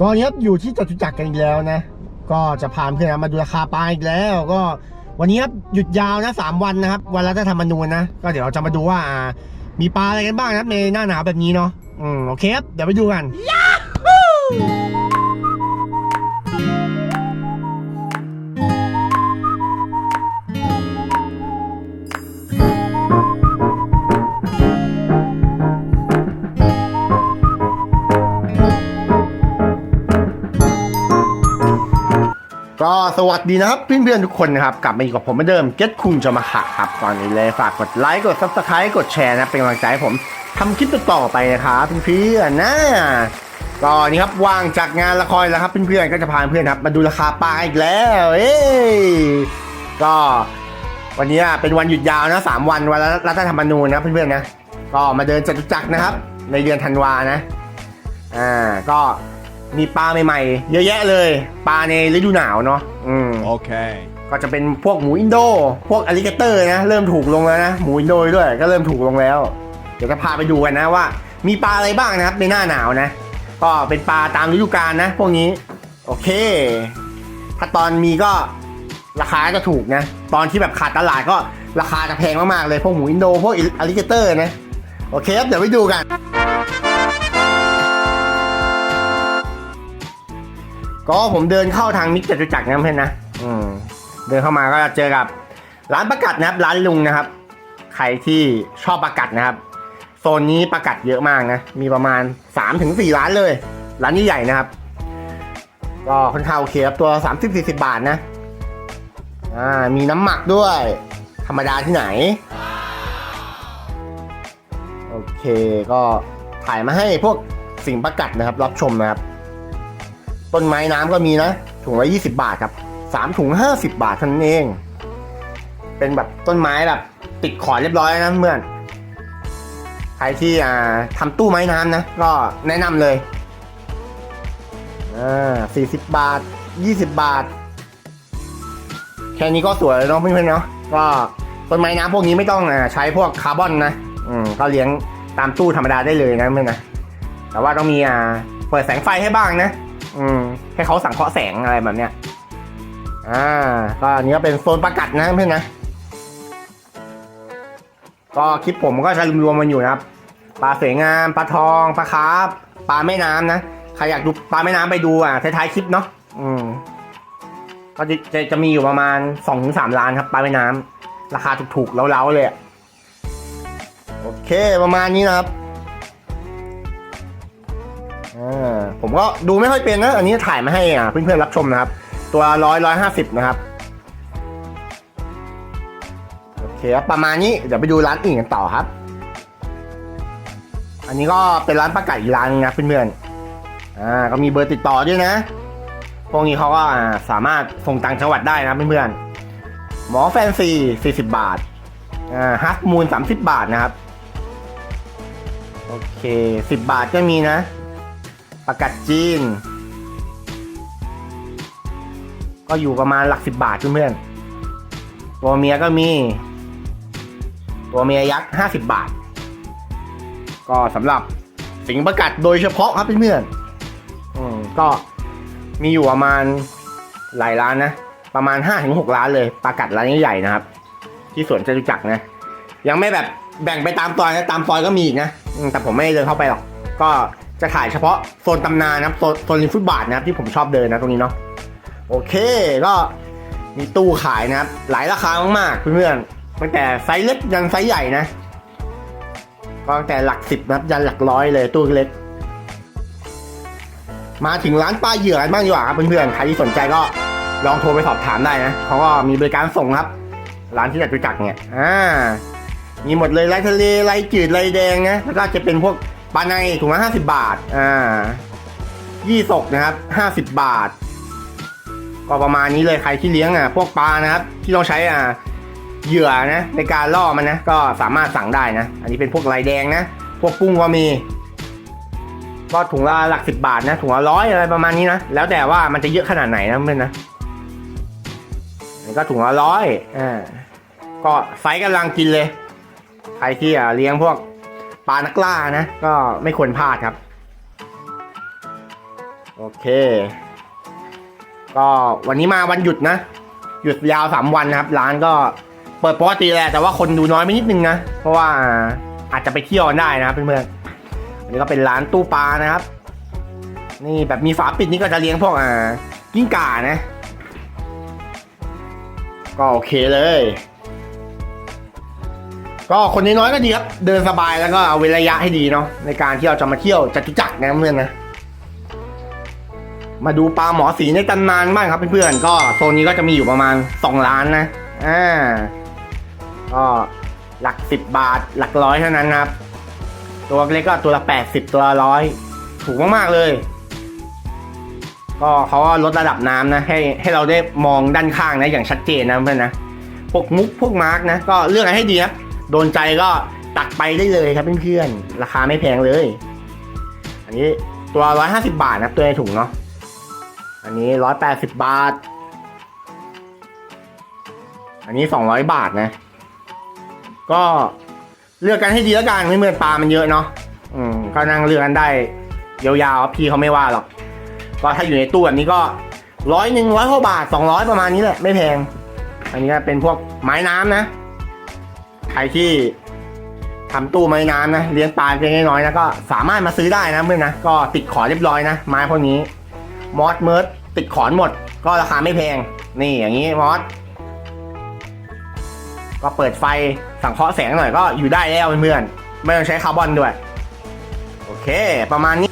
ก็เนี้ยอยู่ที่จตุจักรกันอีกแล้วนะ ก็จะพาเพื่อนมาดูราคาปลาอีกแล้ว ก็วันนี้หยุดยาวนะสามวันนะครับ วันรัฐธรรมนูญนะ ก็เดี๋ยวเราจะมาดูว่ามีปลาอะไรกันบ้างนะครับในหน้าหนาวแบบนี้เนาะ อืมโอเคครับ เดี๋ยวไปดูกัน ก็สวัสดีนะครับเพื่อนๆทุกคนนะครับ กลับมาอยู่กับผมเหมือนเดิมเก็ตคุงจะมาขะครับก่อนอื่นเลยฝากกดไลค์กดซับสไครต์กดแชร์นะเป็นกำลังใจให้ผมทำคลิปต่อไปนะครับเพื่อนๆนะก็นี่ครับว่างจากงานละครแล้วครับเพื่อนๆก็จะพาเพื่อนครับมาดูราคาปลาอีกแล้วเอ้ก็วันนี้เป็นวันหยุดยาวนะสามวันวันรัฐธรรมนูญนะเพื่อนๆนะก็มาเดินจตุจักรนะครับ ในเดือนธันวานะอ่าก็ มีปลาใหม่ๆ เยอะแยะเลย ปลาในฤดูหนาวเนาะอืม Okay. ก็จะเป็นพวกหมูอินโด พวกอลิเกเตอร์นะ เริ่มถูกลงแล้วนะ หมูอินโดด้วยก็เริ่มถูกลงแล้ว เดี๋ยวจะพาไปดูกันนะว่า มีปลาอะไรบ้างนะครับในหน้าหนาวนะ ก็เป็นปลาตามฤดูกาลนะ พวกนี้ โอเค ถ้าตอนมีก็ราคาจะถูกนะ ตอนที่แบบขาดตลาดก็ราคาจะแพงมากๆเลย พวกหมูอินโด พวกอลิเกเตอร์นะ โอเคครับ เดี๋ยวไปดูกัน ก็ผมเดินเข้าทางมิกจตุจักรนะเพื่อนนะอืมเดินเข้ามาก็เจอกับ ร้านประกัดนะครับ ร้านลุงนะครับ ใครที่ชอบประกัดนะครับ โซนนี้ประกัดเยอะมากนะ มีประมาณ 3-4ถึงร้านเลย ร้านนี้ใหญ่นะครับ ก็ค่อนข้างโอเคครับตัว 30-40 บาทนะอ่ามีน้ำหมักด้วย ธรรมดาที่ไหน โอเคก็ถ่ายมาให้พวกสิ่งประกัดนะครับ รับชมนะครับ ต้นไม้น้ำก็มีนะ ถุงละ20บาทครับสามถุง50บาทเท่านั้นเอง เป็นแบบต้นไม้แบบติดขอนเรียบร้อยนะเพื่อนใครที่อ่าทำตู้ไม้น้ำนะ ก็แนะนำเลยอ่า40บบาท20บบาท แค่นี้ก็สวยแล้วเนาะเพื่อนๆเนาะก็ต้นไม้น้ำพวกนี้ไม่ต้องอ่าใช้พวกคาร์บอนนะ อืมก็เลี้ยงตามตู้ธรรมดาได้เลยนะเพื่อนนะ แต่ว่าต้องมีอ่าเปิดแสงไฟให้บ้างนะ อืม ให้เขาสังเคราะห์แสงอะไรแบบเนี้ยอ่าก็อันนี้ก็เป็นโซนประกัดนะเพื่อนนะ ก็คลิปผมก็จะรวมๆมันอยู่นะครับปลาสวยงามปลาทองปลาคาร์ฟปลาแม่น้ำนะใครอยากดูปลาแม่น้ำไปดูอะท้ายๆคลิปเนาะอืมก็จะจะจะมีอยู่ประมาณ2อถึงสล้านครับปลาแม่น้ำราคาถูกๆเล้าๆเลยโอเคประมาณนี้นะครับ อผมก็ดูไม่ค่อยเป็นนะ อันนี้ถ่ายมาให้อ่าเพื่อนๆรับชมนะครับ ตัวร้อยร้อยห้าสิบนะครับ โอเคครับประมาณนี้เดี๋ยวไปดูร้านอื่นกันต่อครับ อันนี้ก็เป็นร้านประกาศอีกร้านนึงนะเพื่อนๆอ่าก็มีเบอร์ติดต่อด้วยนะ พวกนี้เขาก็สามารถส่งต่างจังหวัดได้นะเพื่อนๆหมอแฟนซีสี่สิบบาทอ่าฮัสมูลสามสิบบาทนะครับ โอเคสิบบาทก็มีนะ ประกัดจีน ก็อยู่ประมาณหลักสิบบาทเพื่อนๆตัวเมียก็มี ตัวเมียยักษ์ห้าสิบบาท ก็สำหรับสิงประกัดโดยเฉพาะครับเพื่อนๆอืมก็มีอยู่ประมาณหลายร้านนะ ประมาณห้าถึงหกร้านเลยประกัดร้านใหญ่ๆนะครับ ที่สวนจตุจักรนะ ยังไม่แบบแบ่งไปตามซอยนะตามซอยก็มีอีกนะแต่ผมไม่เดินเข้าไปหรอก ก็ จะถ่ายเฉพาะโซนตำนานนะครับโซนโซนริมฟุตบาทนะครับที่ผมชอบเดินนะตรงนี้เนาะโอเคก็มีตู้ขายนะครับ หลายราคามากๆเพื่อนๆตั้งแต่ไซส์เล็กยันไซส์ใหญ่นะก็ตั้งแต่หลักสิบนะครับยันหลักร้อยเลยตู้เล็ก มาถึงร้านปลาเหยื่อกันบ้างดีกว่าครับเพื่อนๆใครที่สนใจก็ลองโทรไปสอบถามได้นะเขาก็มีบริการส่งครับ ร้านที่จตุจักรเนี่ยอ่ามีหมดเลยไรทะเลไรจืดไรแดงนะแล้วก็จะเป็นพวก ปลาในถุงละห้าสิบบาท อ่า ยี่สกนะครับห้าสิบบาท ก็ประมาณนี้เลยใครที่เลี้ยงอะ พวกปลานะครับ ที่ต้องใช้อ่าเหยื่อนะ ในการล่อมันนะ ก็สามารถสั่งได้นะ อันนี้เป็นพวกลายแดงนะ พวกกุ้งก็มี ก็ถุงละหลักสิบบาทนะ ถุงละร้อยอะไรประมาณนี้นะ แล้วแต่ว่ามันจะเยอะขนาดไหนนะเพื่อนนะก็ถุงละร้อยอ่า ก็ไซส์กำลังกินเลย ใครที่อะเลี้ยงพวก ปลานักล่านะ ก็ไม่ควรพลาดครับ โอเค ก็วันนี้มาวันหยุดนะ หยุดยาวสามวันนะครับ ร้านก็เปิดปกติแหละแต่ว่าคนดูน้อยไปนิดนึงนะ เพราะว่าอาจจะไปเที่ยวได้นะเพื่อนๆอันนี้ก็เป็นร้านตู้ปลานะครับ นี่แบบมีฝาปิดนี่ก็จะเลี้ยงพวกอ่ากิ้งก่านะ ก็โอเคเลย ก็คนน้อยๆก็ดีครับเดินสบายแล้วก็เอาเว้นระยะให้ดีเนาะในการที่เราจะมาเที่ยวจตุจักรนะเพื่อนนะมาดูปลาหมอสีในตำนานบ้างครับเพื่อนๆก็โซนนี้ก็จะมีอยู่ประมาณ 2 ล้านนะอ่าก็หลัก 10 บาทหลักร้อยเท่านั้นครับ ตัวเล็กก็ตัวละ 80 ตัวละร้อยถูกมากๆเลย ก็เขาก็ลดระดับน้ำนะ ให้ให้เราได้มองด้านข้างนะอย่างชัดเจนนะเพื่อนนะพวกมุกพวกมาร์กนะ ก็เลือกอะไรให้ดีครับ โดนใจก็ตักไปได้เลยครับเพื่อนๆ ราคาไม่แพงเลย อันนี้ตัว150บาทนะตัวในถุงเนาะ อันนี้180บาท อันนี้200บาทนะ ก็เลือกกันให้ดีแล้วกันไม่เหมือนปลามันเยอะเนาะ อืมก็นั่งเลือกกันได้ยาวๆพี่เขาไม่ว่าหรอก ก็ถ้าอยู่ในตู้แบบนี้ก็ร้อยหนึ่งร้อยกว่าบาทสองร้อยประมาณนี้แหละไม่แพง อันนี้ก็เป็นพวกไม้น้ำนะ ใครที่ทำตู้ไม้น้ำนะเลี้ยงปลาเล็กๆน้อยๆนะก็สามารถมาซื้อได้นะเพื่อนนะก็ติดขอเรียบร้อยนะไม้พวกนี้มอสเมิร์ดติดขอนหมด ก็ราคาไม่แพง นี่อย่างนี้มอสก็เปิดไฟสังเคราะห์แสงหน่อยก็อยู่ได้แล้วเพื่อนๆไม่ต้องใช้คาร์บอนด้วย โอเค ประมาณนี้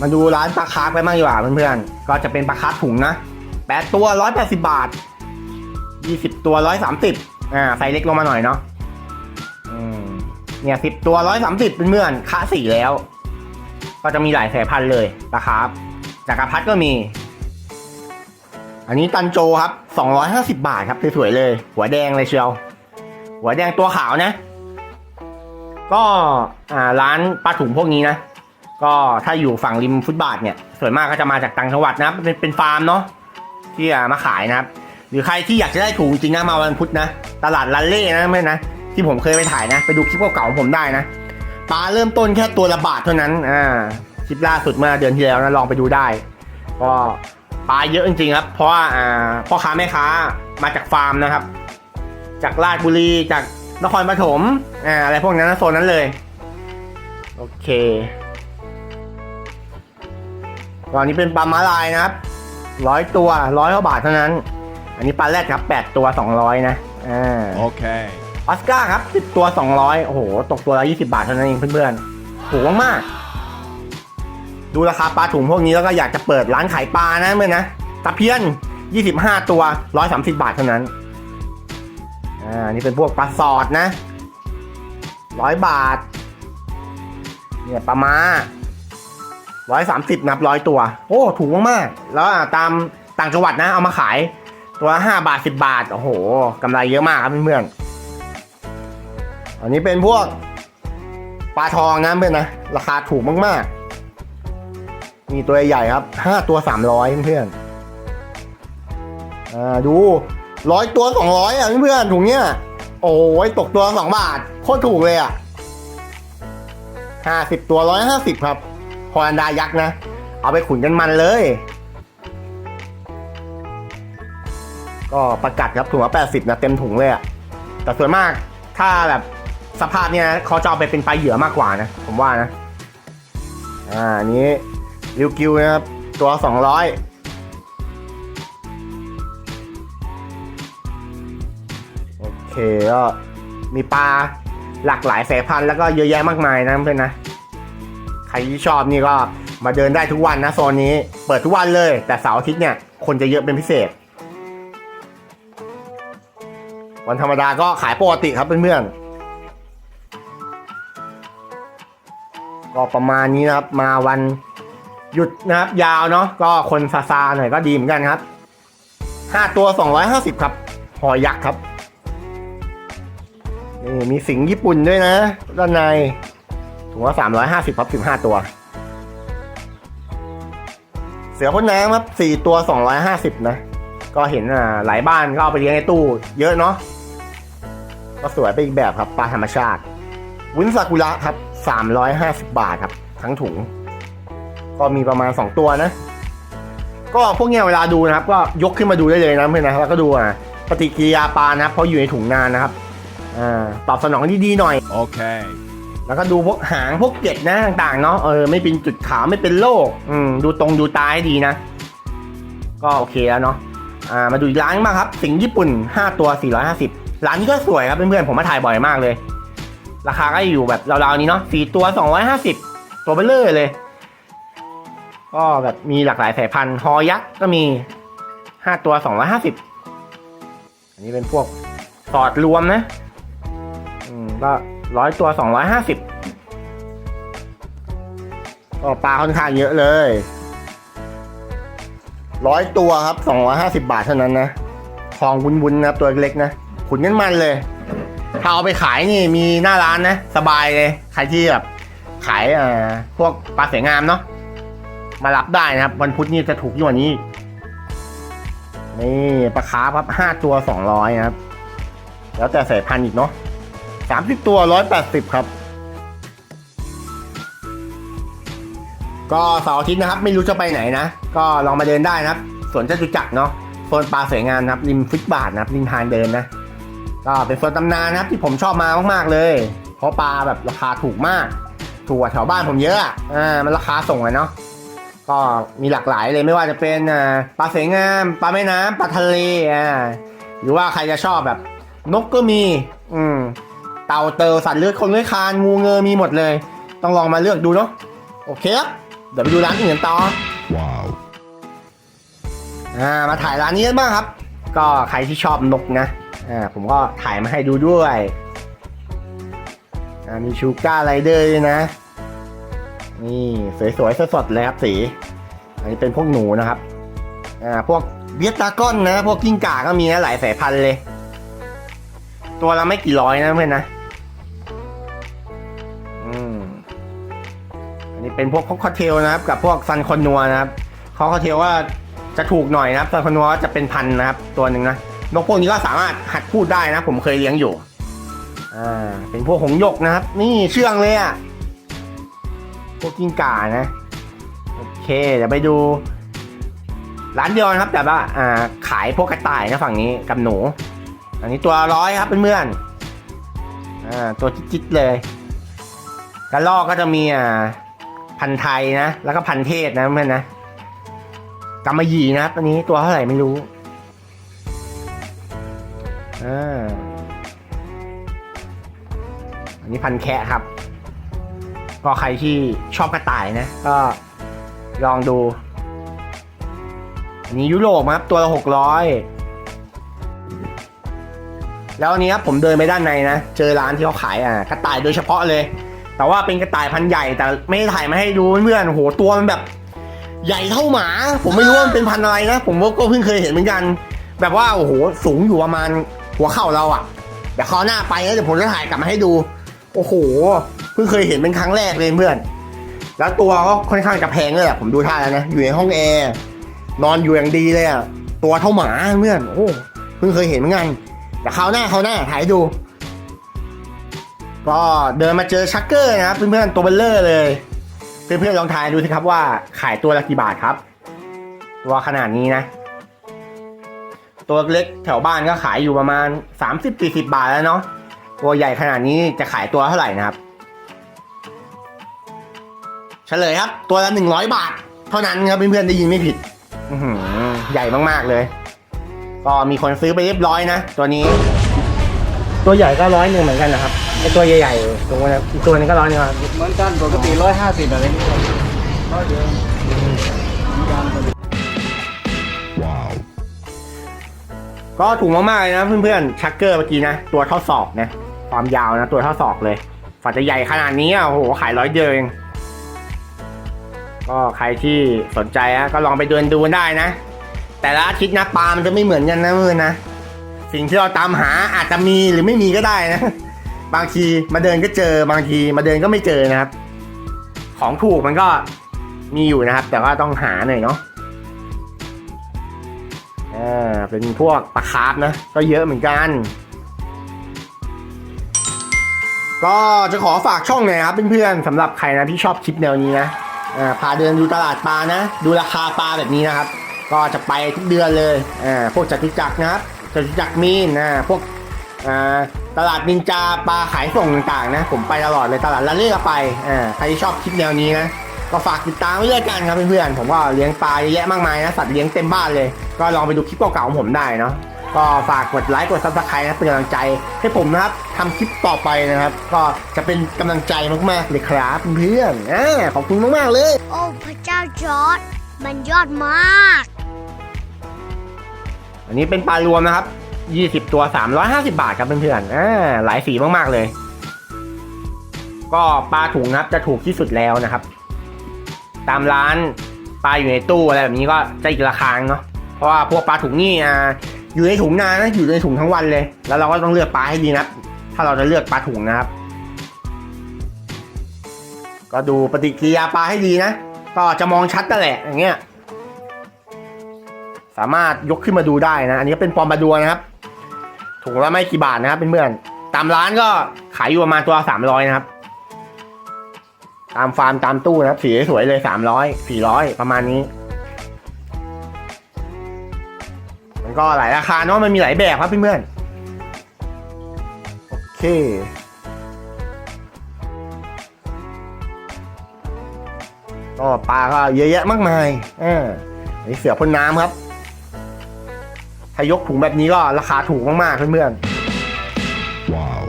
มาดูร้านปลาคาร์ฟไปบ้างดีกว่าเพื่อนๆก็จะเป็นปลาคาร์ฟถุงนะแปดตัวร้อยแปดสิบาทยี่สิบตัวร้อยสามสิบ อ่าไซส์เล็กลงมาหน่อยเนาะอืมเนี่ยสิบตัวร้อยสามสิบเพื่อนค่าสี่แล้ว ก็จะมีหลายสายพันธุ์เลยปลาคร์ฟจักรพัดก็มี อันนี้ตันโจครับสองร้อยห้าสิบาทครับสวยๆเลย หัวแดงเลยเชียว หัวแดงตัวขาวนะ ก็อ่าร้านปลาถุงพวกนี้นะ ก็ถ้าอยู่ฝั่งริมฟุตบาทเนี่ยส่วนมากก็จะมาจากต่างจังหวัดนะครับเป็นเป็นฟาร์มเนาะที่มาขายนะครับ หรือใครที่อยากจะได้ถุงจริงนะมาวันพุธนะ ตลาดลันเล่นะไม่นะ ที่ผมเคยไปถ่ายนะ ไปดูคลิปเก่าๆของผมได้นะปลาเริ่มต้นแค่ตัวละบาทเท่านั้นอ่าคลิปล่าสุดเมื่อเดือนที่แล้วนะลองไปดูได้ก็ปลาเยอะจริงๆครับ เพราะว่าอ่าพ่อค้าแม่ค้ามาจากฟาร์มนะครับ จากราชบุรีจากนครปฐมอ่าอะไรพวกนั้นโซนนั้นเลยโอเคตอนนี้เป็นปลาม้าลายนะครับร้อยตัวร้อยกว่าบาทเท่านั้น อันนี้ปลาแรดครับแปดตัวสองร้อยนะอ่า Okay. ออสการ์ครับสิบตัวสองร้อยโอ้โห ตกตัวละยี่สิบาทเท่านั้นเองเพื่อนๆ ถูกมากๆ ดูราคาปลาถุงพวกนี้แล้วก็อยากจะเปิดร้านขายปลานะเพื่อนนะตะเพียนยี่สิบห้าตัวร้อยสามสิบาทเท่านั้น อ่า นี่เป็นพวกปลาสอดนะร้อยบาท เนี่ยปลาม้าร้อยสามสิบนับร้อยตัว โอ้ ถูกมากๆ แล้วอะตามต่างจังหวัดนะ เอามาขาย ตัวห้าบาทสิบาท โอ้โหกำไรเยอะมากครับเพื่อนๆอันนี้เป็นพวกปลาทองนะเพื่อนนะ ราคาถูกมากๆ มีตัวใหญ่ครับห้าตัวสามร้อยเพื่อนอ่าดูร้อยตัวสองร้อยอะเพื่อนถุงเนี้ย โอ้ยตกตัวสองบาท โคตรถูกเลยอะห้าสิบตัวร้อยห้าสิบครับ พออันดายักษ์นะ เอาไปขุนกันมันเลย ก็ประกัดครับถุงละแปดสิบนะเต็มถุงเลยอะแต่ส่วนมากถ้าแบบสภาพเนี้ยเขาจะเอาไปเป็นปลาเหยื่อมากกว่านะ ผมว่านะ อ่านี้ริวกิวนะครับ ตัวสองร้อยโอเคก็มีปลาหลากหลายสายพันธุ์แล้วก็เยอะแยะมากมายนะเพื่อนนะ ใครที่ชอบนี่ก็มาเดินได้ทุกวันนะโซนนี้ เปิดทุกวันเลย แต่เสาร์อาทิตย์เนี่ยคนจะเยอะเป็นพิเศษ วันธรรมดาก็ขายปกติครับเพื่อนๆก็ประมาณนี้นะครับ มาวันหยุดนะครับ ยาวเนาะก็คนซาซาหน่อยก็ดีเหมือนกันครับห้าตัวสองร้อยห้าสิบครับหอยักษ์ครับนี่มีสิงญี่ปุ่นด้วยนะด้านในถุงละสามร้อยห้าสิบครับสิบห้าตัว เสือพ่นน้ำครับสี่ตัวสองร้อยห้าสิบนะ ก็เห็นอ่าหลายบ้านก็เอาไปเลี้ยงในตู้เยอะเนาะ ก็สวยไปอีกแบบครับปลาธรรมชาติวุ้นซากุระครับสามร้อยห้าสิบบาทครับ ทั้งถุงขก็มีประมาณ 2 ตัวนะ ก็พวกเนี้ยเวลาดูนะครับ ก็ยกขึ้นมาดูได้เลยนะเพื่อนนะแล้วก็ดูอะปฏิกิริยาปลานะครับเพราะอยู่ในถุงนานนะครับอ่าตอบสนองดีๆหน่อย Okay. แล้วก็ดูพวกหางพวกเกล็ดนะต่างๆเนาะเออไม่เป็นจุดขาวไม่เป็นโรคอืมดูตรงดูตาให้ดีนะ ก็โอเคแล้วเนาะอ่ามาดูอีกร้านบ้างครับ สิงห์ญี่ปุ่น 5 ตัว 450 ร้านนี้ก็สวยครับเพื่อนๆผมมาถ่ายบ่อยมากเลย ราคาก็อยู่แบบราวๆนี้เนาะ4ตัว250ตัวเบลเลอร์เลย ก็แบบมีหลากหลายสายพันธุ์ฮอยักษ์ก็มี5ตัว250อันนี้เป็นพวกสอดรวมนะอืมก็ร้อยตัวสองร้อยห้าสิบก็ปลาค่อนข้างเยอะเลยร้อยตัวครับสองร้อยห้าสิบาทเท่านั้นนะทองวุ้นๆนะครับตัวเล็กนะ ขุนกันมันเลย ถ้าเอาไปขายนี่มีหน้าร้านนะ สบายเลย ใครที่แบบขายเอ่อพวกปลาสวยงามเนาะมารับได้นะครับ วันพุธนี่จะถูกยิ่งกว่านี้ นี่ปลาคาร์ฟครับห้าตัวสองร้อยนะครับ แล้วแต่สายพันธุ์อีกเนาะสามสิบตัวร้อยแปดสิบครับ ก็เสาร์อาทิตย์นะครับ ไม่รู้จะไปไหนนะ ก็ลองมาเดินได้นะครับสวนจตุจักรเนาะโซนปลาสวยงามนะครับ ริมฟุตบาทนะครับริมทางเดินนะ ก็เป็นโซนตำนานนะครับที่ผมชอบมามากๆเลย เพราะปลาแบบราคาถูกมาก ถูกกว่าแถวบ้านผมเยอะอะอ่ามันราคาส่งอะเนาะก็มีหลากหลายเลยไม่ว่าจะเป็นอ่าปลาสวยงามปลาแม่น้ำปลาทะเลอ่าหรือว่าใครจะชอบแบบ นกก็มี อืมเต่าเตอสัตว์เลือดคนเลื้อยคลานงูเงอมีหมดเลย ต้องลองมาเลือกดูเนาะโอเคครับเดี๋ยวไปดูร้านอื่นกันต่อ Wow. อ่ามาถ่ายร้านนี้กันบ้างครับ ก็ใครที่ชอบนกนะ อ่าผมก็ถ่ายมาให้ดูด้วยอ่ามีชูก้าไรเดอร์ด้วยนะ นี่สวยๆสดๆเลยครับสี อันนี้เป็นพวกหนูนะครับอ่าพวกเบียดตาก้อนนะ พวกกิ้งก่าก็มีนะหลายสายพันธุ์เลย ตัวละไม่กี่ร้อยนะเพื่อนนะอืมอันนี้เป็นพวกคอกเทลนะครับ กับพวกซันคอนนัวนะครับคอกเทลว่าจะถูกหน่อยนะครับซันคอนนัวจะเป็นพันนะครับ ตัวหนึ่งนะ นกพวกนี้ก็สามารถหัดพูดได้นะ ผมเคยเลี้ยงอยู่ อ่า เป็นพวกหงยกนะครับ นี่เชื่องเลยอะ่ะ พวกกิ้งก่านะ โอเค เดี๋ยวไปดู ร้านเดียวนะครับ แต่ว่า อ่า ขายพวกกระต่ายนะฝั่งนี้กับหนู อันนี้ตัวร้อยครับเพื่อนๆอ่า ตัวจิ๊ดๆเลยกระลอกก็จะมีอ่าพันไทยนะ แล้วก็พันเทศนะเพื่อนนะกำมะหยี่นะครับอันนี้ตัวเท่าไหร่ไม่รู้ อ่าอันนี้พันแคะครับ ก็ใครที่ชอบกระต่ายนะ ก็ลองดู อันนี้ยุโรปครับ ตัวละหกร้อยแล้วอันนี้ครับผมเดินไปด้านในนะ เจอร้านที่เขาขายอะกระต่ายโดยเฉพาะเลย แต่ว่าเป็นกระต่ายพันใหญ่แต่ไม่ได้ถ่ายมาให้ดูเพื่อนโหตัวมันแบบ ใหญ่เท่าหมา ผมไม่รู้ว่ามันเป็นพันอะไรนะ ผมก็เพิ่งเคยเห็นเหมือนกัน แบบว่าโอ้โหสูงอยู่ประมาณ หัวเข่าเราอะเดี๋ยวคราวหน้าไปแล้วเดี๋ยวผมจะถ่ายกลับมาให้ดู โอ้โห เพิ่งเคยเห็นเป็นครั้งแรกเลยเพื่อน แล้วตัวก็ค่อนข้างจะแพงเลยอะผมดูท่าแล้วนะอยู่ในห้องแอร์นอนอยู่อย่างดีเลยอะตัวเท่าหมาเพื่อนโอ้เพิ่งเคยเห็นเหมือนกันแต่คราวหน้าคราวหน้าถ่ายดู ก็เดินมาเจอชักเกอร์นะครับเพื่อนๆตัวเบลเลอร์เลยเพื่อนๆลองทายดูสิครับว่าขายตัวละกี่บาทครับ ตัวขนาดนี้นะ ตัวเล็กแถวบ้านก็ขายอยู่ประมาณ 30-40 บาทแล้วเนาะตัวใหญ่ขนาดนี้จะขายตัวเท่าไหร่นะครับเฉลยครับ ตัวละ 100 บาท เท่านั้นครับเพื่อนๆได้ยินไม่ผิดใหญ่มากๆเลย ก็มีคนซื้อไปเรียบร้อยนะ ตัวนี้ ตัวใหญ่ก็ร้อยหนึ่งเหมือนกันนะครับไอตัวใหญ่ๆตัวนั้ตัวนึงก็ร้อยหนึ่งครับเหมือนกันปกติร้อยห้าสิบอะไรนี่ร้อยเดียว ก็ถูกมากๆเลยนะเพื่อนๆ ชักเกอร์เมื่อกี้นะ ตัวเท่าศอกนะ ความยาวนะ ตัวเท่าศอกเลยฝาจะใหญ่ขนาดนี้อะโอ้โหขายร้อยเดียวเอง ก็ใครที่สนใจอะก็ลองไปเดินดูได้นะ แต่ละอาทิตย์นะปลามันจะไม่เหมือนกันนะเพื่อนนะ สิ่งที่เราตามหาอาจจะมีหรือไม่มีก็ได้นะ บางทีมาเดินก็เจอบางทีมาเดินก็ไม่เจอนะครับ ของถูกมันก็มีอยู่นะครับ แต่ว่าต้องหาหน่อยเนาะ เป็นพวกปลาคาร์ฟนะ ก็เยอะเหมือนกัน ก็จะขอฝากช่องหน่อยครับเพื่อนๆสำหรับใครนะที่ชอบคลิปแนวนี้นะพาเดินดูตลาดปลานะ ดูราคาปลาแบบนี้นะครับ ก็จะไปทุกเดือนเลยพวกจตุจักรนะครับจตุจักรมีนนะพวกตลาดนินจาปลาขายส่งต่างๆนะ ผมไปตลอดเลยตลาดละเล่ก็ไปใครที่ชอบคลิปแนวนี้นะ ก็ฝากติดตามไว้ด้วยกันครับเพื่อนๆผมก็เลี้ยงปลาเยอะแยะมากมายนะสัตว์เลี้ยงเต็มบ้านเลย ก็ลองไปดูคลิปเก่าๆของผมได้เนาะก็ฝากกดไลค์กดซับสไครต์นะเป็นกำลังใจให้ผมนะครับทำคลิปต่อไปนะครับ ก็จะเป็นกำลังใจมากๆเลยครับเพื่อนอ่าขอบคุณมากๆเลย โอ้พระเจ้าจอร์ดมันยอดมาก อันนี้เป็นปลารวมนะครับ 20 ตัว 350 บาทครับเพื่อนๆอ่าหลายสีมากๆเลย ก็ปลาถุงนะครับจะถูกที่สุดแล้วนะครับ ตามร้านปลาอยู่ในตู้อะไรแบบนี้ก็จะอีกราคาเนาะเพราะว่าพวกปลาถุงนี่อ่าอยู่ในถุงนานนะอยู่ในถุงทั้งวันเลย แล้วเราก็ต้องเลือกปลาให้ดีนะถ้าเราจะเลือกปลาถุงนะครับ ก็ดูปฏิกิริยาปลาให้ดีนะ ก็จะมองชัดนั่นแหละอย่างเงี้ยสามารถยกขึ้นมาดูได้นะ อันนี้เป็นปอมบาดัวนะครับถุงละไม่กี่บาทนะครับเพื่อนๆตามร้านก็ขายอยู่ประมาณตัวสามร้อยนะครับ ตามฟาร์มตามตู้นะครับ สีสวยๆเลยสามร้อยสี่ร้อยประมาณนี้ มันก็หลายราคาเนาะมันมีหลายแบบครับเพื่อนๆโอเคก็ปลาก็เยอะแยะมากมายอ่าอันนี้เสือพ่นน้ำครับถ้ายกถุงแบบนี้ก็ราคาถูกมากๆเพื่อนๆ Wow.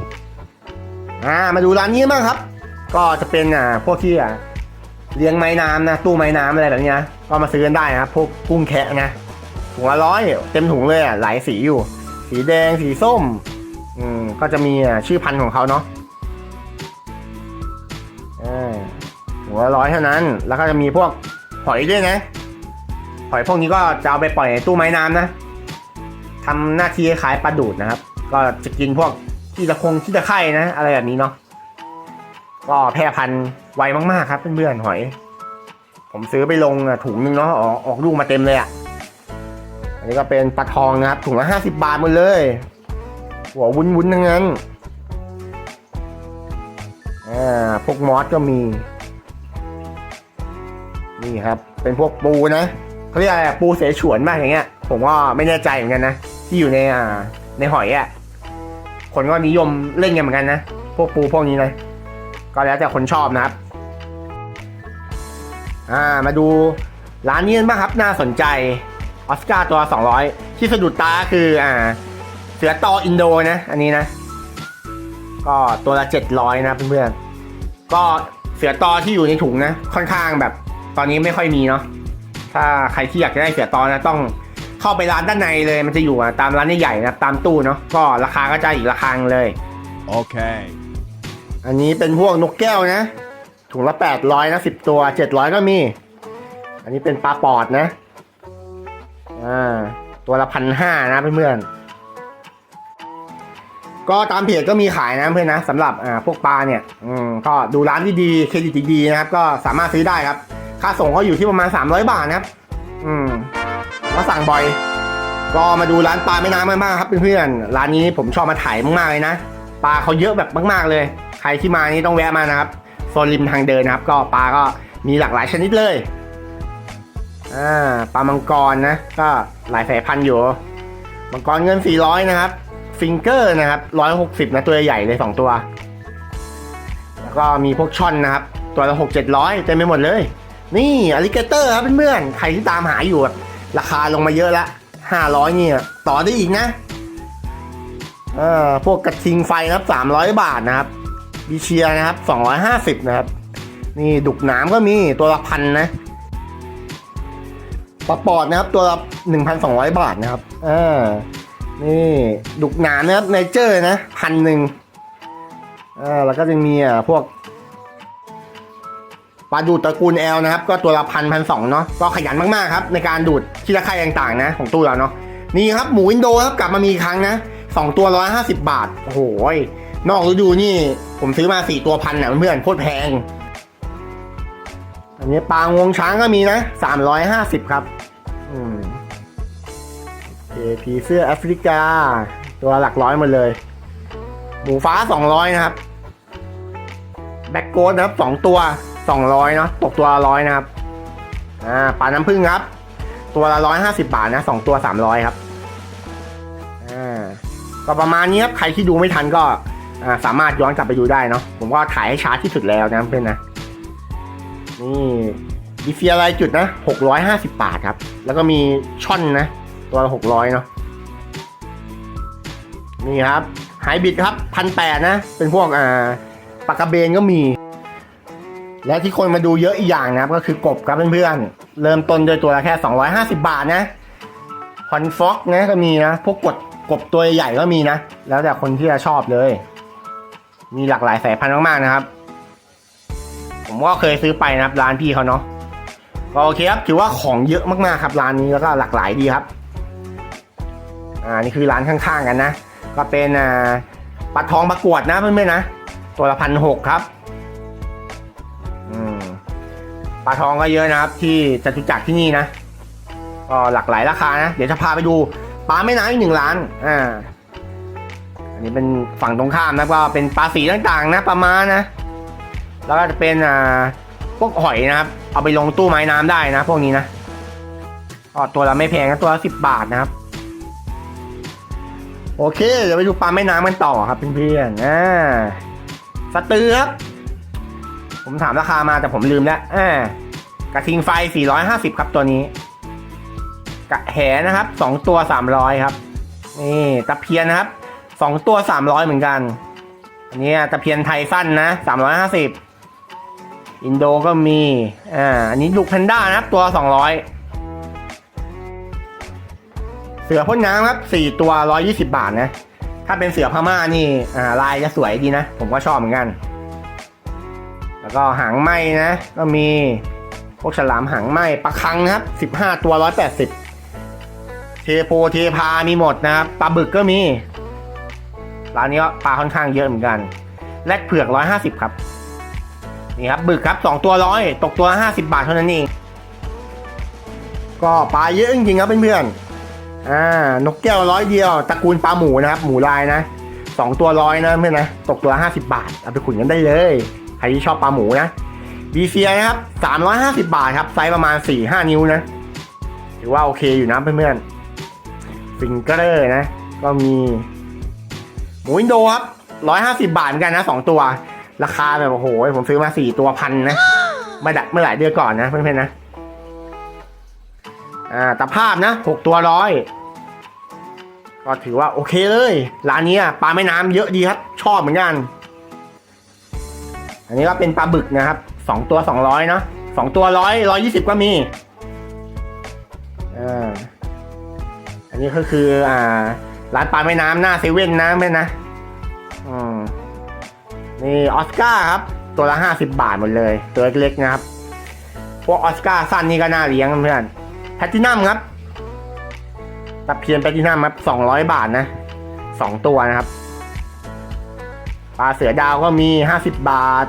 อ่ามาดูร้านนี้บ้างครับ ก็จะเป็นอ่าพวกที่อ่าเลี้ยงไม้น้ำนะตู้ไม้น้ำอะไรแบบนี้นะก็มาซื้อกันได้นะพวกกุ้งแคะนะถุงละร้อยเต็มถุงเลยอะหลายสีอยู่ สีแดงสีส้มอืมก็จะมีอ่าชื่อพันธุ์ของเขาเนาะถุงละร้อยเท่านั้น แล้วก็จะมีพวกหอยด้วยนะ หอยพวกนี้ก็จะเอาไปปล่อยในตู้ไม้น้ำนะทำหน้าที่คล้ายปลาดูดนะครับ ก็จะกินพวกที่ตะคงที่ตะไคร่นะ อะไรแบบนี้เนาะ ก็แพร่พันธุ์ไวมากๆครับเพื่อนๆหอย ผมซื้อไปลงอะถุงนึงเนาะออกออกลูกมาเต็มเลยอะอันนี้ก็เป็นปลาทองนะครับ ถุงละห้าสิบบาทหมดเลย หัววุ้นวุ้นๆทั้งนั้นอ่าพวกมอสก็มี นี่ครับ เป็นพวกปูนะเขาเรียกอะไรปูเสฉวนบ้างอย่างเงี้ย ผมก็ไม่แน่ใจเหมือนกันนะ ที่อยู่ในอ่าในหอยอะคนก็นิยมเล่นกันเหมือนกันนะ พวกปูพวกนี้นะ ก็แล้วแต่คนชอบนะครับ อ่ามาดูร้านนี้กันบ้างครับน่าสนใจออสการ์ตัว 200 ที่สะดุดตาคืออ่าเสือตออินโดนะ อันนี้นะ ก็ตัวละ 700 นะเพื่อนๆก็เสือตอที่อยู่ในถุงนะ ค่อนข้างแบบตอนนี้ไม่ค่อยมีเนาะถ้าใครที่อยากจะได้เสือตอนะต้องเข้าไปร้านด้านในเลยมันจะอยู่ตามร้านใหญ่ๆนะตามตู้เนาะก็ราคาก็จะอีกราคาหนึ่งเลย Okay. อั อันนี้เป็นพวกนกแก้วนะ ถุงละแปดร้อยนะสิบตัวเจ็ดร้อยก็มี อันนี้เป็นปลาปอดนะ อ่า ตัวละพันห้านะเพื่อนๆ ก็ตามเพจก็มีขายนะเพื่อนนะสำหรับอ่าพวกปลาเนี่ย อืมก็ดูร้านที่ดีเครดิตดีนะครับ ก็สามารถซื้อได้ครับ ค่าส่งก็อยู่ที่ประมาณสามร้อยบาทนะครับ อืมก็สั่งบ่อย ก็มาดูร้านปลาแม่น้ำกันบ้างครับเพื่อนๆ ร้านนี้ผมชอบมาถ่ายมากๆเลยนะ ปลาเขาเยอะแบบมาก ๆเลย ใครที่มานี่ต้องแวะมานะครับโซนริมทางเดินนะครับ ก็ปลาก็มีหลากหลายชนิดเลยอ่าปลามังกรนะ ก็หลายสายพันธุ์อยู่ มังกรเงิน 400 นะครับ ฟิงเกอร์นะครับ 160 นะ ตัวใหญ่เลย 2 ตัว แล้วก็มีพวกช่อนนะครับ ตัวละ 6 700 เต็มไปหมดเลย นี่อลิเกเตอร์ครับเพื่อนๆ ใครที่ตามหาอยู่ราคาลงมาเยอะละ 500นี่อะต่อได้อีกนะ เออพวกกระทิงไฟนะครับ 300 บาทนะครับ บีเชียนะครับ 250 นะครับ นี่ดุกนามก็มีตัวละพันนะปลาปอดนะครับ ตัวละ 1,200 บาทนะครับเออนี่ดุกนามนะครับเนเจอร์นะพันหนึ่งเออแล้วก็จะมีอะพวกปลาดูดตระกูลแอลนะครับ ก็ตัวละพันพันสองเนาะก็ขยันมากๆครับ ในการดูดที่ตะคร่ต่างๆนะ ของตู้เราเนาะนี่ครับหมูอินโดครับกลับมามีอีกครั้งนะสองตัวร้อยห้าสิบบาท โอ้โหย นอกฤดูนี่ ผมซื้อมาสี่ตัวพันนะเพื่อนโคตรแพง อันนี้ปลางวงช้างก็มีนะสามร้อยห้าสิบครับ อืมโอเคผีเสื้อแอฟริกา ตัวหลักร้อยหมดเลย หมูฟ้าสองร้อยนะครับ แบ็กโกดนะครับสองตัวสองร้อยเนาะตกตัวร้อยนะครับ อ่าปลาน้ำผึ้งครับ ตัวละร้อยห้าสิบาทนะสองตัวสามร้อยครับ อ่าก็ประมาณนี้ครับ ใครที่ดูไม่ทันก็ สามารถย้อนกลับไปดูได้เนาะผมก็ถ่ายให้ช้าที่สุดแล้วนะเพื่อนนะนี่ดีเฟียรายจุดนะหกร้อยห้าสิบาทครับ แล้วก็มีช่อนนะ ตัวละหกร้อยเนาะนี่ครับไฮบิดครับพันแปดนะ เป็นพวกอ่าปากกระเบนก็มี และที่คนมาดูเยอะอีกอย่างนะครับ ก็คือกบครับเพื่อนๆ เริ่มต้นโดยตัวละแค่ 250 บาทนะคอนฟ็อกนะก็มีนะ พวกกดกบตัวใหญ่ก็มีนะ แล้วแต่คนที่จะชอบเลย มีหลากหลายสายพันธุ์มากๆนะครับ ผมก็เคยซื้อไปนะครับร้านพี่เขาเนาะก็โอเคครับถือว่าของเยอะมากๆครับร้านนี้แล้วก็หลากหลายดีครับ อ่านี่คือร้านข้างๆกันนะ ก็เป็นอ่าปลาทองประกวดนะเพื่อนๆนะตัวละพันหกครับอืมปลาทองก็เยอะนะครับ ที่จตุจักรที่นี่นะก็หลากหลายราคานะ เดี๋ยวจะพาไปดูปลาแม่น้ำอีกหนึ่งร้านอ่า นนี้เป็นฝั่งตรงข้ามนะก็เป็นปลาสีต่างๆ นะปลามานะ แล้วก็จะเป็นอ่าพวกหอยนะครับ เอาไปลงตู้ไม้น้ำได้นะ พวกนี้นะก็ตัวละไม่แพงนะตัวละสิบบาทนะครับ โอเคเดี๋ยวไปดูปลาแม่น้ำกันต่อครับเพื่อนๆอ่าสตือครับผมถามราคามาแต่ผมลืมแล้วอ่ากระทิงไฟ 450 ครับตัวนี้ กระแหนะครับ 2 ตัว 300 ครับ นี่ตะเพียนนะครับ 2ตัว300เหมือนกัน อันนี้ตะเพียนไทยสั้นนะ350อินโดก็มี อ่า อันนี้ลูกแพนด้านะครับ ตัว200เสือพ่นน้ำครับ4ตัว120บบาทนะ ถ้าเป็นเสือพม่านี่ อ่า ลายจะสวยดีนะ ผมก็ชอบเหมือนกัน แล้วก็หางไหมนะ ก็มีพวกฉลามหางไหมปลาคังนะครับ15ตัว180เทโพเทพามีหมดนะครับปลาบึกก็มี ร้านนี้ก็ปลาค่อนข้างเยอะเหมือนกันแลกเผือก 150 ครับนี่ครับบึกครับ 2 ตัวร้อยตกตัวละ50 บาทเท่านั้นเองก็ปลาเยอะจริงๆครับเพื่อนๆอ่านกแก้วร้อยเดียวตระกูลปลาหมูนะครับ หมูลายนะสองตัวร้อยนะเพื่อนนะตกตัวห้าสิบาท เอาไปขุนกันได้เลยใครที่ชอบปลาหมูนะบีเซียนะครับสามร้อยห้าสิบาทครับไซส์ประมาณสี่ห้านิ้วนะถือว่าโอเคอยู่นะเพื่อนๆฟิงเกอร์นะ ก็มี หมูอินโดครับร้อยห้าสิบาทเหมือนกันนะสองตัว ราคาแบบโอ้โหผมซื้อมาสี่ตัวพันนะมื่อดเมื่อหลายเดือนก่อนนะเพื่อนๆนะอ่าตะภาพนะหกตัวร้อยก็ถือว่าโอเคเลยร้านนี้อะปลาแม่น้ำเยอะดีครับ ชอบเหมือนกัน อันนี้ก็เป็นปลาบึกนะครับสองตัวสองร้อยเนาะสองตัวร้อยร้อยยี่สิบก็มีอ่าอันนี้ก็คืออ่า ร้านปลาแม่น้ำหน้าเซเว่นนะแม่นะอืมนี่ออสการ์ครับ ตัวละห้าสิบบาทหมดเลย ตัวเล็กๆนะครับ พวกออสการ์สั้นนี่ก็น่าเลี้ยงเพื่อนแพตตินัมครับตะเพียนแพลตินัมครับสองร้อยบาทนะสองตัวนะครับ ปลาเสือดาวก็มีห้าสิบบาท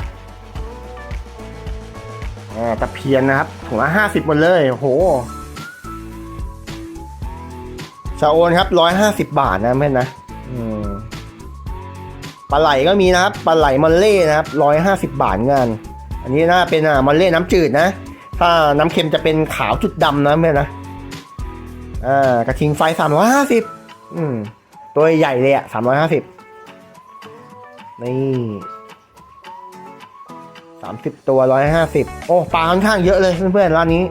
ตะเพียนนะครับถุงละห้าสิบหมดเลยโห ชาโอนครับร้อยห้าสิบบาทนะเพื่อนนะปลาไหลก็มีนะครับปลาไหลมอลเล่นะครับร้อยห้าสิบบาทเงินอันนี้น่าเป็นอ่ามอลเล่น้ำจืดนะ ถ้าน้ำเค็มจะเป็นขาวจุดดำนะเพื่อนนะอ่ากระทิงไฟสามร้อยห้าสิบอืมตัวใหญ่เลยอะสามร้อยห้าสิบนี่สามสิบตัวร้อยห้าสิบโอ้ปลาค่อนข้างเยอะเลยเพื่อนๆร้านนี้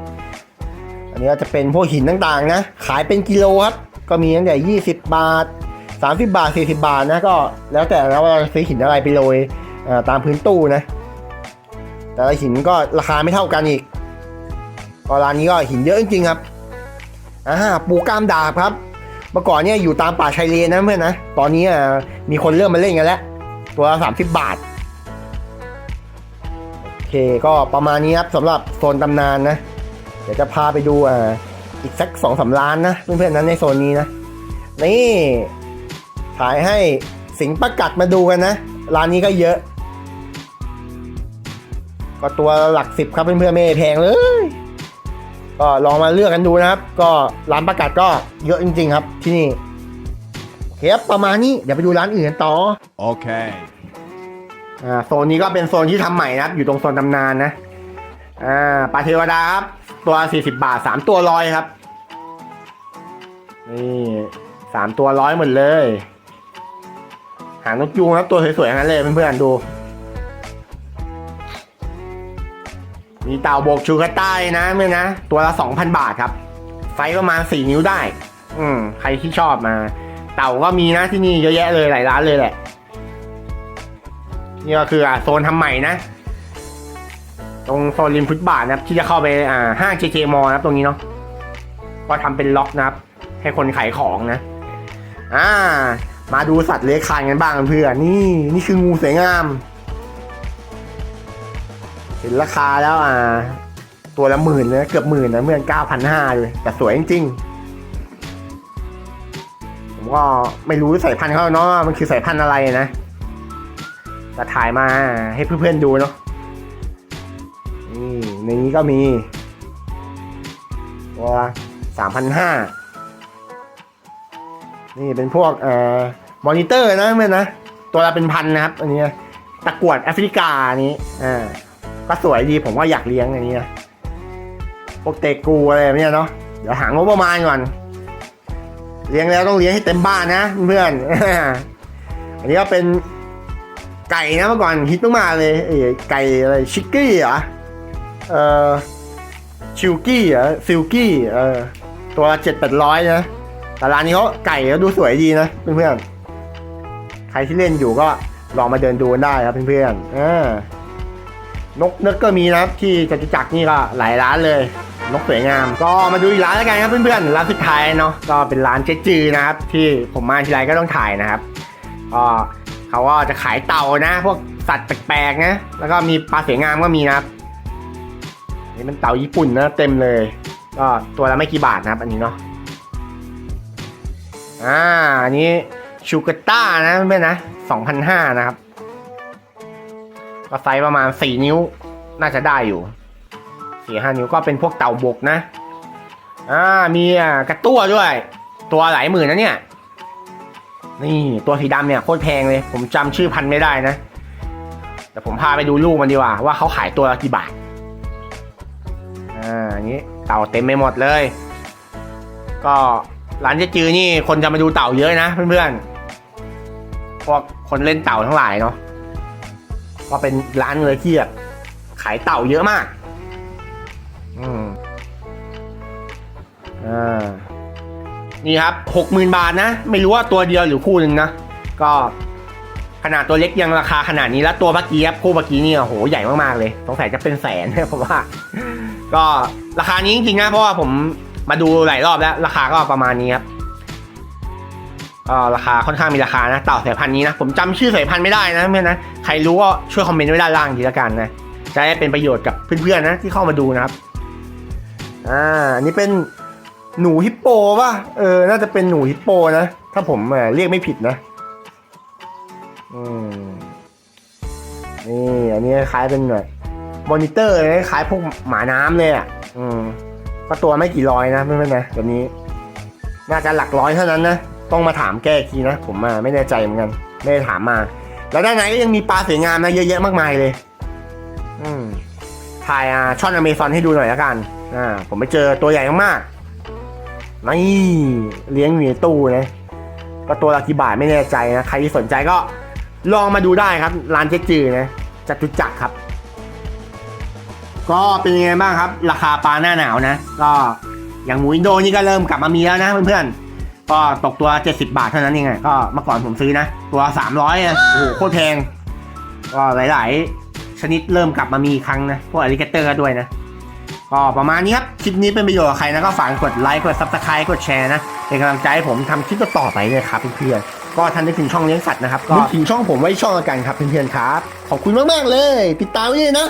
อันนี้ก็จะเป็นพวกหินต่างๆนะ ขายเป็นกิโลครับ ก็มีตั้งแต่ยี่สิบบาทสามสิบาทสี่สิบาทนะก็แล้วแต่นะว่าซื้อหินอะไรไปโรยตามพื้นตู้นะ แต่ละหินก็ราคาไม่เท่ากันอีกก็ร้านนี้ก็หินเยอะจริงๆครับอ่าปูกล้ามดาบครับ เมื่อก่อนเนี่ยอยู่ตามป่าชายเลนนะเพื่อนนะ ตอนนี้มีคนเริ่มมาเล่นกันแล้ว ตัวละสามสิบบาท โอเคก็ประมาณนี้ครับสำหรับโซนตำนานนะ เดี๋ยวจะพาไปดูอ่า อีกสักสองสาล้านนะเพื่อนๆนั้นในโซนนี้นะ นี่ถ่ายให้สิงประกัดมาดูกันนะ ร้านนี้ก็เยอะ ก็ตัวหลักสิบครับเพื่อนๆไม่แพงเลย ก็ลองมาเลือกกันดูนะครับ ก็ร้านประกาศก็เยอะจริง ๆ ครับที่นี่โอเคครับประมาณนี้เดี๋ยวไปดูร้านอื่นกันต่อ Okay. อ่าโซนนี้ก็เป็นโซนที่ทำใหม่นะครับ อยู่ตรงโซนตำนานนะอ่าปลาเทวดาครับ ตัวสี่สิบาทสามตัวร้อยครับ นี่สามตัวร้อยหมดเลย หางนกยูงครับตัวสวยๆทั้งนั้นเลยเพื่อนๆดู มีเต่าโบกชูกระต้ายนะเพื่อนะ ตัวละสองพันบาทครับ ไซส์ประมาณสี่นิ้วได้ อืม ใครที่ชอบมา เต่าก็มีนะที่นี่เยอะแยะเลยหลายร้านเลยแหละ นี่ก็คือโซนทำใหม่นะ ตรงโซนริมฟุตบาทนะครับ ที่จะเข้าไปอ่าห้างเจเจมอนะครับตรงนี้เนาะก็ทำเป็นล็อกนะครับ ให้คนขายของนะ อ่า มาดูสัตว์เลื้อยคลานกันบ้างเพื่อนนี่นี่คืองูสวยงาม เห็นราคาแล้วอ่า ตัวละหมื่นเลยนะเกือบหมื่นนะเมื่อนเก้าพันห้าเลย แต่สวยจริงๆผมก็ไม่รู้สายพันธุ์เขาเนาะมันคือสายพันธุ์อะไรนะแต่ถ่ายมาให้เพื่อนๆดูเนาะ ในนี้ก็มีตัวสามพันห้านี่เป็นพวกเอ่อมอนิเตอร์นะเพื่อนนะ ตัวละเป็นพันนะครับ อันนี้ตะกวดแอฟริกานี้อ่าก็สวยดีผมว่าอยากเลี้ยงอันนี้นะพวกเตกูอะไรแบบนี้เนาะเดี๋ยวหางบประมาณก่อน เลี้ยงแล้วต้องเลี้ยงให้เต็มบ้านนะเพื่อนอันนี้ก็เป็นไก่นะเมื่อก่อนฮิตมากๆเลยไอ้ไก่อะไรชิกกี้เหรอ เออชิลกี้เหรอซิลกี้เออตัวเจ็ดแปดร้อยนะ แต่ร้านนี้เขาไก่ก็ดูสวยดีนะเพื่อนๆ ใครที่เล่นอยู่ก็ลองมาเดินดูกันได้ครับเพื่อนๆอ่านกนึกก็มีนะที่จตุจักรนี่ก็หลายร้านเลย นกสวยงาม ก็มาดูอีกร้านแล้วกันครับเพื่อนๆร้านสุดท้ายเนาะก็เป็นร้านเจ๊จือนะครับ ที่ผมมาทีไรก็ต้องถ่ายนะครับก็เขาก็จะขายเต่านะ พวกสัตว์แปลกๆนะแล้วก็มีปลาสวยงามก็มีนะครับ นี่เป็นเต่าญี่ปุ่นนะเต็มเลย ก็ตัวละไม่กี่บาทนะครับ อันนี้เนาะอ่าอันนี้ชูกาต้านะเพื่อนนะสองพันห้านะครับ ก็ไซส์ประมาณสี่นิ้วน่าจะได้อยู่สี่ห้านิ้วก็เป็นพวกเต่าบกนะ อ่ามีกระตั้วด้วย ตัวหลายหมื่นนะเนี่ย นี่ตัวสีดำเนี่ยโคตรแพงเลย ผมจำชื่อพันไม่ได้นะ แต่ผมพาไปดูลูกมันดีกว่า ว่าเขาขายตัวละกี่บาท อ่าอันนี้เต่าเต็มไปหมดเลย ก็ร้านเจ๊จือนี่คนจะมาดูเต่าเยอะนะเพื่อนๆพวกคนเล่นเต่าทั้งหลายเนาะก็เป็นร้านเลยที่แบบขายเต่าเยอะมาก อืมอ่านี่ครับหกหมื่นบาทนะ ไม่รู้ว่าตัวเดียวหรือคู่หนึ่งนะ ก็ขนาดตัวเล็กยังราคาขนาดนี้แล้วตัวเมื่อกี้ครับคู่เมื่อกี้เนี่ยโหใหญ่มากๆเลยสงสัยจะเป็นแสนเพราะว่า ก็ราคานี้จริงๆนะเพราะว่าผมมาดูหลายรอบแล้ว ราคาก็ประมาณนี้ครับก็ราคาค่อนข้างมีราคานะเต่าสายพันธุ์นี้นะผมจำชื่อสายพันธุ์ไม่ได้นะเพื่อนนะใครรู้ก็ช่วยคอมเมนต์ไว้ด้านล่างทีละกันนะจะได้เป็นประโยชน์กับเพื่อนๆนะที่เข้ามาดูนะครับอ่าอันนี้เป็นหนูฮิปโปป่ะเออน่าจะเป็นหนูฮิปโปนะถ้าผมเอ่อเรียกไม่ผิดนะอืมนี่อันนี้คล้ายเป็นแบบ มอนิเตอร์เลยคล้ายพวกหมาน้ำเลยอะอืมก็ตัวไม่กี่ร้อยนะเพื่อนๆนะตัวนี้ น่าจะหลักร้อยเท่านั้นนะ ต้องมาถามแก้อีกทีนะ ผมมาไม่แน่ใจเหมือนกัน ไม่ได้ถามมา แล้วด้านในก็ยังมีปลาสวยงามนะเยอะแยะมากมายเลย อืมถ่ายอ่าช่อนอเมซอนให้ดูหน่อยละกันอ่าผมไปเจอตัวใหญ่มากๆนี่เลี้ยงอยู่ในตู้นะก็ตัวละกี่บาทไม่แน่ใจนะ ใครที่สนใจก็ลองมาดูได้ครับ ร้านเจ๊จือนะจัตุจักรครับ ก็เป็นยังไงบ้างครับ ราคาปลาหน้าหนาวนะ ก็อย่างหมูอินโดนี่ก็เริ่มกลับมามีแล้วนะเพื่อนๆ ก็ตกตัว 70 บาทเท่านั้นเองอะก็เมื่อก่อนผมซื้อนะ ตัว 300อะโอ้โหโคตรแพง ก็หลายๆ ชนิดเริ่มกลับมามีครั้งนะ พวกอลิเกเตอร์ก็ด้วยนะ ก็ประมาณนี้ครับ คลิปนี้เป็นประโยชน์กับใครนะ ก็ฝากกดไลค์ กดซับสไครต์กดแชร์นะ เป็นกำลังใจให้ผมทำคลิปต่อไปเลยครับเพื่อนๆ ก็ทันได้ถึงช่องเลี้ยงสัตว์นะครับ ก็ถึงช่องผมไว้ช่องละกันครับเพื่อนๆครับ ขอบคุณมากๆเลย ติดตามไว้เลยนะ